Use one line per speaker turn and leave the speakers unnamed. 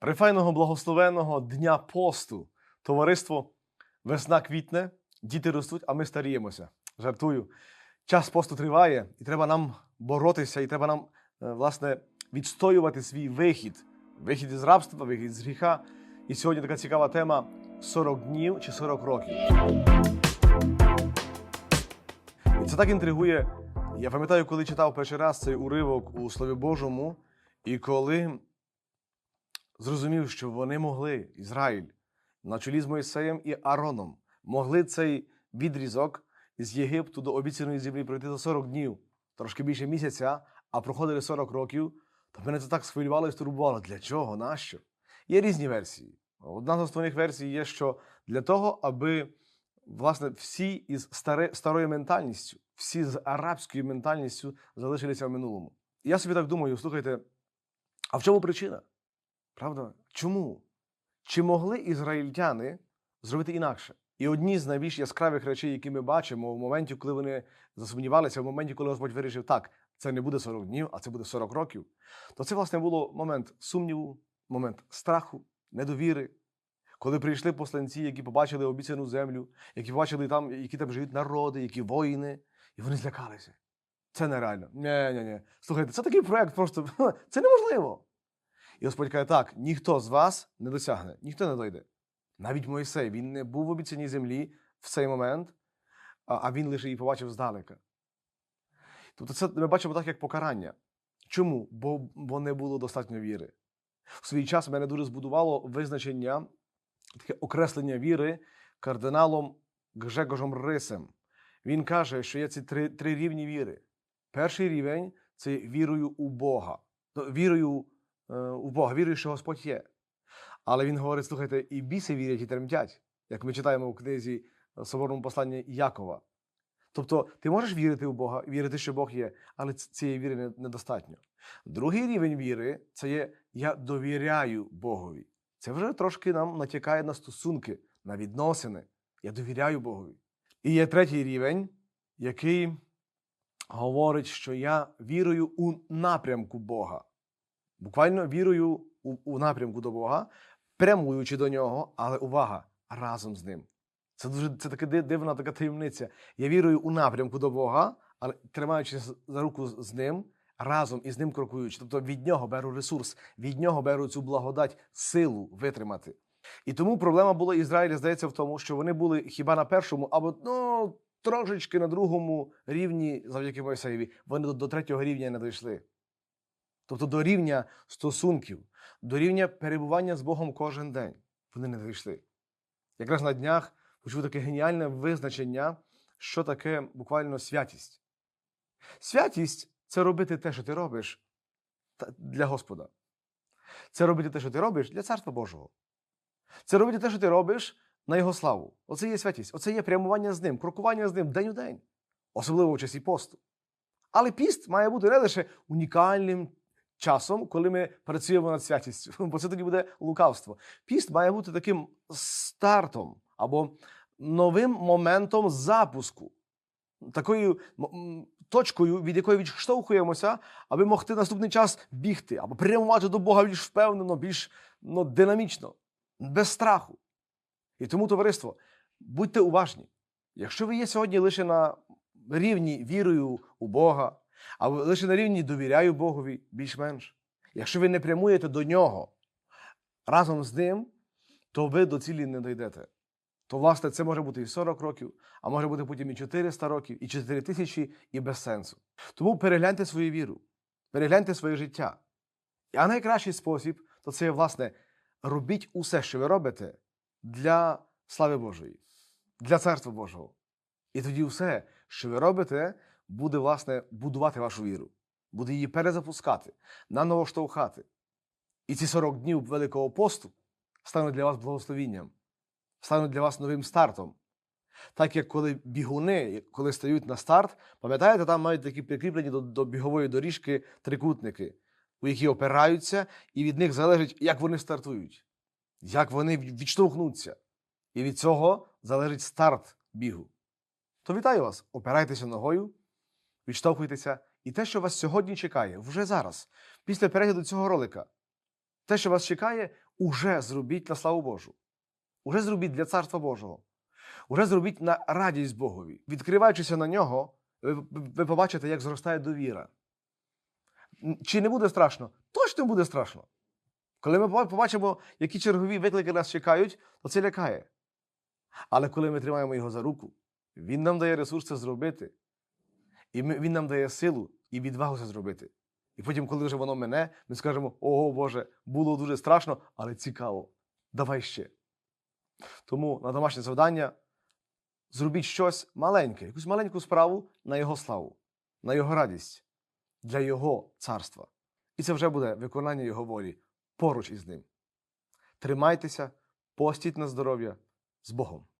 Прифайного благословенного дня посту. Товариство весна квітне, діти ростуть, а ми старіємося. Жартую. Час посту триває, і треба нам боротися, і треба нам, е, власне, відстоювати свій вихід. Вихід із рабства, вихід з гріха. І сьогодні така цікава тема: 40 днів чи 40 років. І це так інтригує. Я пам'ятаю, коли читав перший раз цей уривок у Слові Божому, і коли зрозумів, що вони могли, Ізраїль, на чолі з Моїсеєм і Ароном, могли цей відрізок з Єгипту до обіцяної землі пройти за 40 днів, трошки більше місяця, а проходили 40 років, то мене це так схвилювало і стурбувало. Для чого? Нащо? Є різні версії. Одна з основних версій є, що для того, аби власне всі із старе, старою ментальністю, всі з арабською ментальністю залишилися в минулому. І я собі так думаю, слухайте, а в чому причина? Правда? Чому? Чи могли ізраїльтяни зробити інакше? І одні з найбільш яскравих речей, які ми бачимо в моменті, коли вони засумнівалися, в моменті, коли Господь вирішив, так, це не буде 40 днів, а це буде 40 років, то це, власне, було момент сумніву, момент страху, недовіри. Коли прийшли посланці, які побачили обіцяну землю, які побачили там, які там живуть народи, які воїни, і вони злякалися. Це нереально. Ні, ні, ні. Слухайте, це такий проект, просто це неможливо. І Господь каже, так, ніхто з вас не досягне, ніхто не дойде. Навіть Мойсей, він не був в обіцяній землі в цей момент, а він лише її побачив здалека. Тобто це ми бачимо так, як покарання. Чому? Бо, бо не було достатньо віри. В свій час мене дуже збудувало визначення, таке окреслення віри кардиналом Гжегожем Рисем. Він каже, що є ці три, три рівні віри. Перший рівень це вірою у Бога. Вірою е, у Бога, вірою, що Господь є. Але він говорить: слухайте, і біси вірять і тремтять, як ми читаємо у книзі е, Соборному посланні Якова. Тобто, ти можеш вірити у Бога, вірити, що Бог є, але цієї віри недостатньо. Другий рівень віри це є я довіряю Богові. Це вже трошки нам натякає на стосунки, на відносини. Я довіряю Богові. І є третій рівень, який говорить, що я вірую у напрямку Бога. Буквально вірую у, у напрямку до Бога, прямуючи до нього, але увага разом з ним. Це дуже це така дивна така таємниця. Я вірую у напрямку до Бога, але тримаючись за руку з ним, разом із ним крокуючи. Тобто від нього беру ресурс, від нього беру цю благодать, силу витримати. І тому проблема була Ізраїля, здається, в тому, що вони були хіба на першому, або ну, трошечки на другому рівні завдяки Мойсеєві. Вони до, до третього рівня не дійшли. Тобто до рівня стосунків, до рівня перебування з Богом кожен день. Вони не дійшли. Якраз на днях почув таке геніальне визначення, що таке буквально святість. Святість це робити те, що ти робиш для Господа. Це робити те, що ти робиш для Царства Божого. Це робити те, що ти робиш на Його славу. Оце є святість, оце є прямування з ним, крокування з ним день у день, особливо в часі посту. Але піст має бути не лише унікальним часом, коли ми працюємо над святістю, бо це тоді буде лукавство. Піст має бути таким стартом або новим моментом запуску, такою точкою, від якої відштовхуємося, аби могти наступний час бігти або прямувати до Бога більш впевнено, більш ну, динамічно, без страху. І тому, товариство, будьте уважні. Якщо ви є сьогодні лише на рівні вірою у Бога, або лише на рівні довіряю Богові більш-менш, якщо ви не прямуєте до нього разом з ним, то ви до цілі не дійдете. То, власне, це може бути і 40 років, а може бути потім і 400 років, і 4 тисячі, і без сенсу. Тому перегляньте свою віру, перегляньте своє життя. А найкращий спосіб то це, власне, робіть усе, що ви робите, для слави Божої, для Царства Божого. І тоді все, що ви робите, буде, власне, будувати вашу віру, буде її перезапускати, наново штовхати. І ці 40 днів Великого посту стануть для вас благословінням, стануть для вас новим стартом. Так як коли бігуни, коли стають на старт, пам'ятаєте, там мають такі прикріплені до, до бігової доріжки трикутники, у які опираються, і від них залежить, як вони стартують, як вони відштовхнуться. І від цього залежить старт бігу. То вітаю вас! Опирайтеся ногою, відштовхуйтеся, і те, що вас сьогодні чекає, вже зараз, після перегляду цього ролика, те, що вас чекає, уже зробіть на славу Божу. Уже зробіть для Царства Божого. Уже зробіть на радість Богові. Відкриваючися на нього, ви, побачите, як зростає довіра. Чи не буде страшно? Точно буде страшно. Коли ми побачимо, які чергові виклики нас чекають, то це лякає. Але коли ми тримаємо його за руку, він нам дає ресурс це зробити. І ми, він нам дає силу і відвагу це зробити. І потім, коли вже воно мене, ми скажемо: Ого, Боже, було дуже страшно, але цікаво. Давай ще. Тому на домашнє завдання зробіть щось маленьке, якусь маленьку справу на його славу, на його радість, для його царства. І це вже буде виконання його волі поруч із ним. Тримайтеся, постіть на здоров'я з Богом.